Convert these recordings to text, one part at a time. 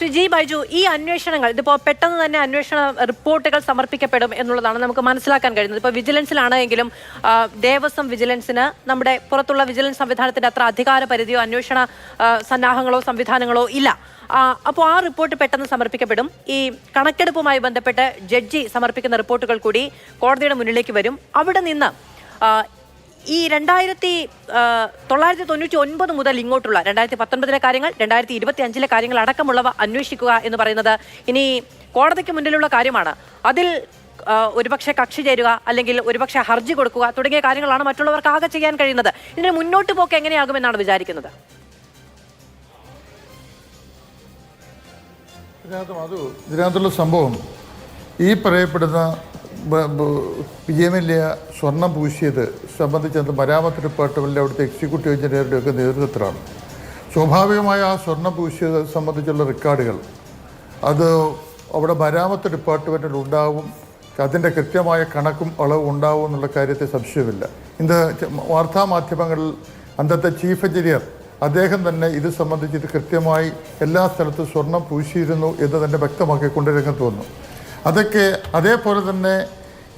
Shri G Baiju ഈ അന്വേഷണങ്ങൾ ഇതിപ്പോ പെട്ടെന്ന് തന്നെ അന്വേഷണ റിപ്പോർട്ടുകൾ സമർപ്പിക്കപ്പെടും എന്നുള്ളതാണ് നമുക്ക് മനസ്സിലാക്കാൻ കഴിയുന്നത്. ഇപ്പൊ വിജിലൻസിലാണെങ്കിലും ദേവസ്വം വിജിലൻസിന് നമ്മുടെ പുറത്തുള്ള വിജിലൻസ് സംവിധാനത്തിന്റെ അത്ര അധികാര പരിധിയോ അന്വേഷണ സന്നാഹങ്ങളോ സംവിധാനങ്ങളോ ഇല്ല. അപ്പോൾ ആ റിപ്പോർട്ട് പെട്ടെന്ന് സമർപ്പിക്കപ്പെടും. ഈ കണക്കെടുപ്പുമായി ബന്ധപ്പെട്ട് ജഡ്ജി സമർപ്പിക്കുന്ന റിപ്പോർട്ടുകൾ കൂടി കോടതിയുടെ മുന്നിലേക്ക് വരും. അവിടെ നിന്ന് ഈ രണ്ടായിരത്തി തൊള്ളായിരത്തി തൊണ്ണൂറ്റി ഒൻപത് മുതൽ ഇങ്ങോട്ടുള്ള രണ്ടായിരത്തി പത്തൊൻപതിലെ കാര്യങ്ങൾ രണ്ടായിരത്തി ഇരുപത്തി അഞ്ചിലെ കാര്യങ്ങൾ അടക്കമുള്ളവ അന്വേഷിക്കുക എന്ന് പറയുന്നത് ഇനി കോടതിക്ക് മുന്നിലുള്ള കാര്യമാണ്. അതിൽ ഒരുപക്ഷെ കക്ഷി ചേരുക അല്ലെങ്കിൽ ഒരുപക്ഷെ ഹർജി കൊടുക്കുക തുടങ്ങിയ കാര്യങ്ങളാണ് മറ്റുള്ളവർക്ക് ആകെ ചെയ്യാൻ കഴിയുന്നത്. ഇതിന് മുന്നോട്ട് പോക്ക് എങ്ങനെയാകുമെന്നാണ് വിചാരിക്കുന്നത്? ഇതിനകത്തുള്ള സംഭവം ഈ പറയപ്പെടുന്ന വിജയമല്യ സ്വർണം പൂശിയത് സംബന്ധിച്ചത് മരാമത്ത് ഡിപ്പാർട്ട്മെന്റിലെ അവിടുത്തെ എക്സിക്യൂട്ടീവ് എഞ്ചിനീയറുടെ ഒക്കെ നേതൃത്വത്തിലാണ്. സ്വാഭാവികമായ ആ സ്വർണം പൂശിയത് സംബന്ധിച്ചുള്ള റെക്കോർഡുകൾ അത് അവിടെ മരാമത്ത് ഡിപ്പാർട്ട്മെന്റിൽ ഉണ്ടാവും. അതിന്റെ കൃത്യമായ കണക്കും അളവും ഉണ്ടാവും എന്നുള്ള കാര്യത്തിൽ സംശയമില്ല. ഇന്ന് വാർത്താ വാർത്താമാധ്യമങ്ങളിൽ അന്നത്തെ ചീഫ് എഞ്ചിനീയർ അദ്ദേഹം തന്നെ ഇത് സംബന്ധിച്ചിട്ട് കൃത്യമായി എല്ലാ സ്ഥലത്തും സ്വർണം പൂശിയിരുന്നു എന്ന് തന്നെ വ്യക്തമാക്കിക്കൊണ്ട് രംഗത്ത് വന്നു അതൊക്കെ അതേപോലെ തന്നെ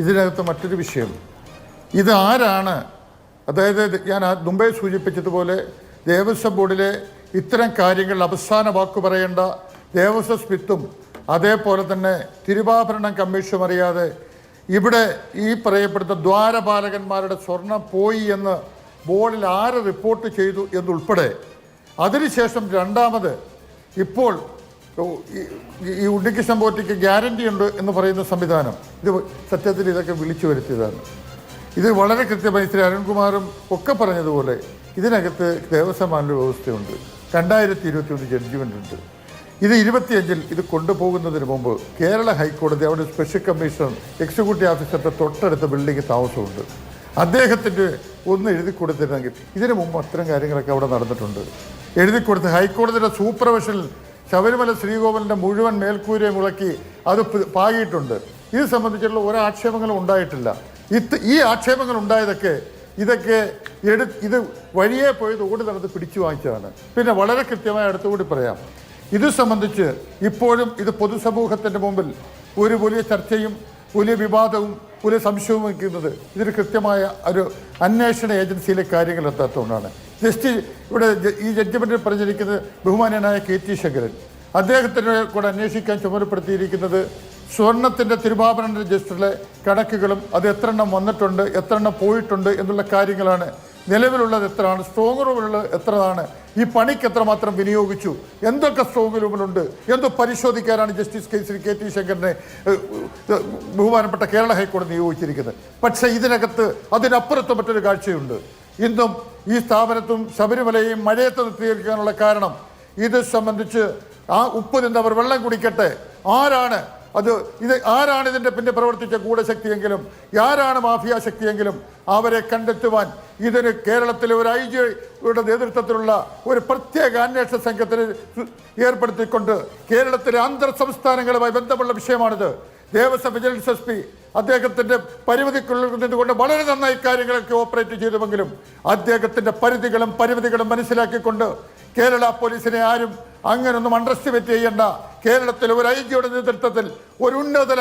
ഇതിനകത്ത് മറ്റൊരു വിഷയം. ഇത് ആരാണ്? അതായത് ഞാൻ മുമ്പേ സൂചിപ്പിച്ചതുപോലെ ദേവസ്വം ബോർഡിലെ ഇത്തരം കാര്യങ്ങൾ അവസാന വാക്ക് പറയേണ്ട ദേവസ്വം സ്മിത്തും അതേപോലെ തന്നെ തിരുവാഭരണം കമ്മീഷനും അറിയാതെ ഇവിടെ ഈ പറയപ്പെടുന്ന ദ്വാരപാലകന്മാരുടെ സ്വർണം പോയി എന്ന് ബോർഡിൽ ആര് റിപ്പോർട്ട് ചെയ്തു എന്നുൾപ്പെടെ. അതിനുശേഷം രണ്ടാമത് ഇപ്പോൾ ഈ- ഉണ്ണികൃഷ്ണൻ പോറ്റിക്ക് ഗ്യാരണ്ടി ഉണ്ട് എന്ന് പറയുന്ന സംവിധാനം. ഇത് സത്യത്തിൽ ഇതൊക്കെ വിളിച്ചു വരുത്തിയതാണ്. ഇത് വളരെ കൃത്യമായി ശ്രീ അരുൺകുമാറും ഒക്കെ പറഞ്ഞതുപോലെ ഇതിനകത്ത് ദേവസ്വം മാനദണ്ഡ വ്യവസ്ഥയുണ്ട്. രണ്ടായിരത്തി ഇരുപത്തി ഒന്ന് ജഡ്ജ്മെന്റ് ഉണ്ട് ഇത് ഇരുപത്തിയഞ്ചിൽ ഇത് കൊണ്ടുപോകുന്നതിന് മുമ്പ് കേരള ഹൈക്കോടതി അവിടെ സ്പെഷ്യൽ കമ്മീഷൻ എക്സിക്യൂട്ടീവ് ഓഫീസറുടെ തൊട്ടടുത്ത ബിൽഡിംഗ് താമസമുണ്ട്. അദ്ദേഹത്തിന്റെ ഒന്ന് എഴുതി കൊടുത്തിരുന്നെങ്കിൽ ഇതിനു മുമ്പ് അത്തരം കാര്യങ്ങളൊക്കെ അവിടെ നടന്നിട്ടുണ്ട്. എഴുതി കൊടുത്ത് ഹൈക്കോടതിയുടെ സൂപ്പർവിഷനിൽ ശബരിമല ശ്രീകോവിലിന്റെ മുഴുവൻ മേൽക്കൂരെ മുളക്കി അത് പാകിയിട്ടുണ്ട്. ഇത് സംബന്ധിച്ചുള്ള ഒരു ആക്ഷേപങ്ങളും ഉണ്ടായിട്ടില്ല. ഇത് ഈ ആക്ഷേപങ്ങൾ ഉണ്ടായതൊക്കെ ഇതൊക്കെ എടു ഇത് വഴിയെ പോയത് ഓടി നടന്ന് പിടിച്ചു വാങ്ങിച്ചതാണ്. പിന്നെ വളരെ കൃത്യമായി അടുത്തുകൂടി പറയാം. ഇത് സംബന്ധിച്ച് ഇപ്പോഴും ഇത് പൊതുസമൂഹത്തിന്റെ മുമ്പിൽ ഒരു വലിയ ചർച്ചയും വലിയ വിവാദവും വലിയ സംശയവും വയ്ക്കുന്നത്. ഇതിന് കൃത്യമായ ഒരു അന്വേഷണ ഏജൻസിയിലെ കാര്യങ്ങൾ എത്താത്തതുകൊണ്ടാണ് ജസ്റ്റ് ഇവിടെ ഈ ജഡ്ജ്മെന്റിൽ പറഞ്ഞിരിക്കുന്നത് ബഹുമാനനായ കെ ടി ശങ്കരൻ. അദ്ദേഹത്തിന് കൂടെ അന്വേഷിക്കാൻ ചുമതലപ്പെടുത്തിയിരിക്കുന്നത് സ്വർണത്തിന്റെ തിരുവാഭരണ രജിസ്റ്ററിലെ കണക്കുകളും അത് എത്ര എണ്ണം വന്നിട്ടുണ്ട് എത്ര എണ്ണം പോയിട്ടുണ്ട് എന്നുള്ള കാര്യങ്ങളാണ് നിലവിലുള്ളത് എത്രയാണ്? സ്ട്രോങ് റൂമിലുള്ളത് എത്രയാണ് ഈ പണിക്ക് എത്രമാത്രം വിനിയോഗിച്ചു? എന്തൊക്കെ സ്ട്രോങ് റൂമിലുണ്ട് എന്തോ പരിശോധിക്കാനാണ് justice K Shri K T ശങ്കറിനെ ബഹുമാനപ്പെട്ട കേരള ഹൈക്കോടതി നിയോഗിച്ചിരിക്കുന്നത്? പക്ഷേ ഇതിനകത്ത് അതിനപ്പുറത്ത് മറ്റൊരു കാഴ്ചയുണ്ട്. ഇന്നും ഈ സ്ഥാപനത്തും ശബരിമലയും മഴയത്ത് നിർത്തിയിരിക്കാനുള്ള കാരണം. ഇത് സംബന്ധിച്ച് ആ ഉപ്പ് നിന്നവർ വെള്ളം കുടിക്കട്ടെ. ആരാണ് അത്? ഇത് ആരാണ് ഇതിന്റെ പിന്നെ പ്രവർത്തിച്ച ഗൂഢശക്തിയെങ്കിലും ആരാണ് മാഫിയ ശക്തിയെങ്കിലും അവരെ കണ്ടെത്തുവാൻ ഇതിന് കേരളത്തിലെ ഒരു ഐ ജിയുടെ നേതൃത്വത്തിലുള്ള ഒരു പ്രത്യേക അന്വേഷണ സംഘത്തിന് ഏർപ്പെടുത്തിക്കൊണ്ട് കേരളത്തിലെ അന്തർ സംസ്ഥാനങ്ങളുമായി ബന്ധമുള്ള വിഷയമാണിത്. ദേവസ്വം വിജിലൻസ് എസ് പി അദ്ദേഹത്തിന്റെ പരിമിതിക്കുള്ളിൽ നിന്നുകൊണ്ട് വളരെ നന്നായി കാര്യങ്ങളൊക്കെ ഓപ്പറേറ്റ് ചെയ്തുവെങ്കിലും അദ്ദേഹത്തിന്റെ പരിധികളും പരിമിതികളും മനസ്സിലാക്കിക്കൊണ്ട് കേരള പോലീസിനെ ആരും അങ്ങനൊന്നും അണ്ടർസ്റ്റിമേറ്റ് ചെയ്യേണ്ട കേരളത്തിൽ ഒരു ഐ ജിയുടെ നേതൃത്വത്തിൽ ഒരു ഉന്നതല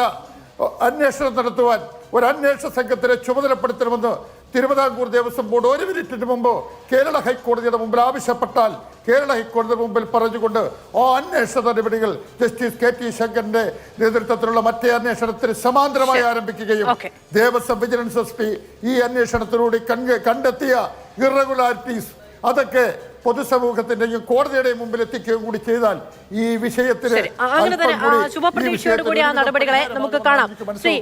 അന്വേഷണം നടത്തുവാൻ ഒരു അന്വേഷണ സംഘത്തിനെ ചുമതലപ്പെടുത്തണമെന്ന് തിരുവിതാംകൂർ ദേവസ്വം ബോർഡ് ഒരു മിനിറ്റിന് മുമ്പ് കേരള ഹൈക്കോടതിയുടെ മുമ്പിൽ ആവശ്യപ്പെട്ടാൽ കേരള ഹൈക്കോടതിയുടെ മുമ്പിൽ പറഞ്ഞുകൊണ്ട് ആ അന്വേഷണ നടപടികൾ ജസ്റ്റിസ് കെ ടി ശങ്കറിന്റെ നേതൃത്വത്തിലുള്ള മറ്റേ അന്വേഷണത്തിന് സമാന്തരമായി ആരംഭിക്കുകയും. ദേവസ്വം വിജിലൻസ് എസ് പി ഈ അന്വേഷണത്തിലൂടെ കണ്ടെത്തിയ ഇറഗുലാരിറ്റീസ് അതൊക്കെ പൊതുസമൂഹത്തിന്റെയും കോടതിയുടെയും മുമ്പിൽ എത്തിക്കുകയും കൂടി ചെയ്താൽ ഈ വിഷയത്തിന് ശരി. ആ, നടപടികളെ നമുക്ക് കാണാം. ശ്രീ